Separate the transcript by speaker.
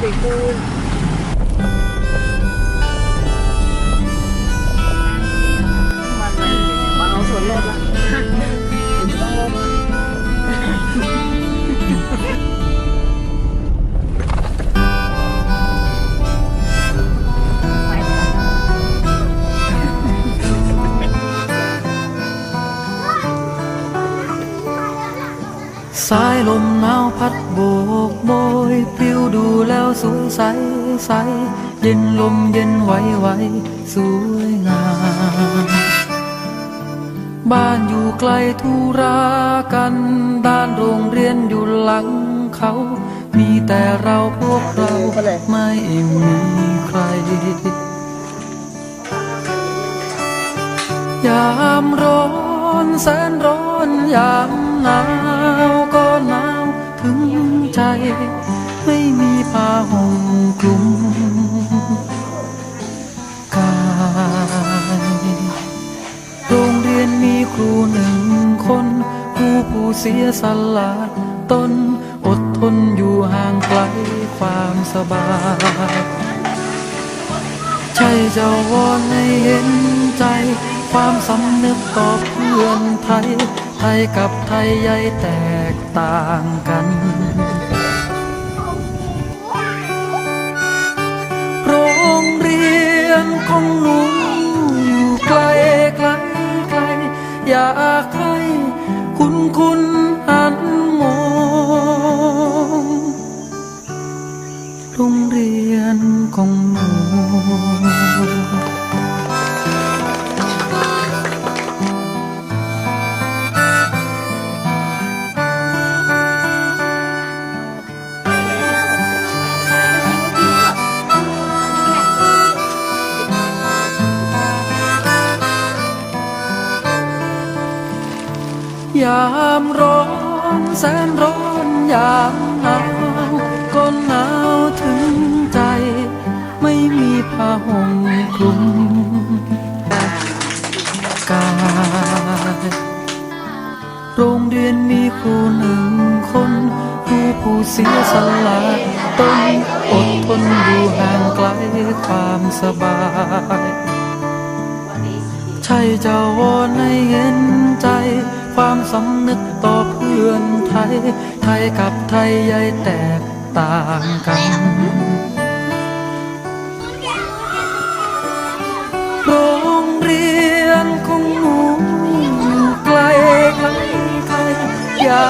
Speaker 1: เด็ สา
Speaker 2: ยลมหนาวพัดโบกโบยปลิวดูแล้วสวยใสใส เย็นลมเย็นไหวไหวสวยงาม บ้านอยู่ไกลธุรากัน ด้านโรงเรียนอยู่หลังเขา มีแต่เราพวกเราไม่มีใครยามร้อนแสนร้อนยามหนาว ไม่มีผ้าห่มคลุมกายโรงเรียนมีครูหนึ่งคน ครูผู้เสียสละตนอดทนอยู่ห่างไกลความสบายใช่จะวอนให้เห็นใจ ความสำนึกต่อเพื่อนไทย ไทยกับไทยใหญ่แตกต่างกัน ยนของหนูอยู่ไกลไกลไกล อยากให้คุณคุณหันมองโรงเรียนของหนู ยามร้อนแสนร้อนยามหนาวก็หนาวถึงใจ ไม่มีผ้าห่มคลุมกายโรงเรียนมีครูหนึ่งคนครูผู้เสียสละตนอดทนอยู่ห่างไกลความสบายใช่จะวอนให้เห็นใจ ความสำนึกต่อเพื่อนไทย ไทยกับไทยใหญ่แตกต่างกันโรงเรียนของหนูไกลไกลไกลอยา